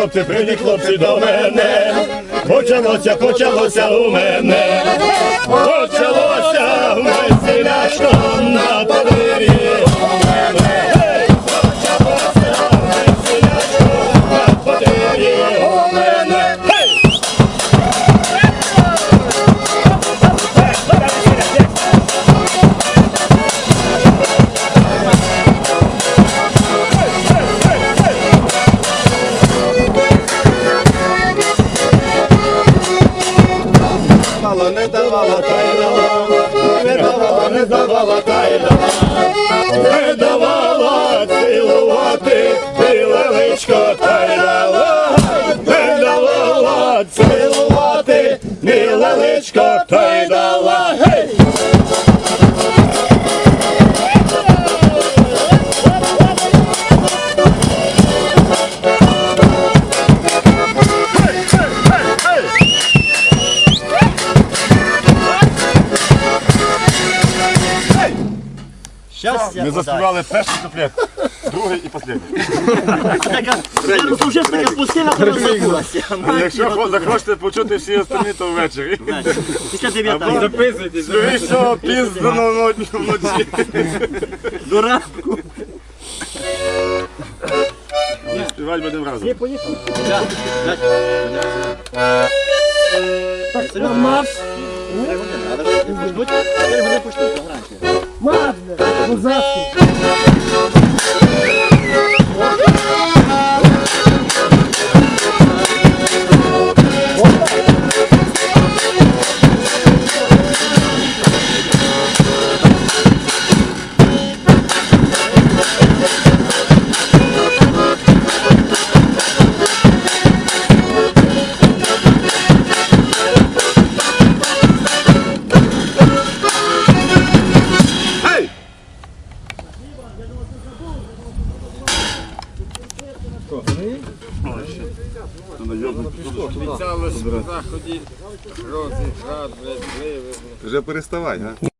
хлопці, прийдіть хлопці до мене. Почалося, почалося у мене. Почалося у на давала, та й не давала, не давала, та й не давала цілувати, білеличко, та й дала, не давала цілувати, Щастя, Ми заспівали перший куплет, другий і останній. така, вже така пустила, то розсипалася. Якщо хо- захочете почути всі останні, то ввечері. Після дев'ятого. Записуйтесь. Скоріше пізно вночі. До ранку. Співати будемо разом. Так, Марс. WhatsApp. Вже переставай, а?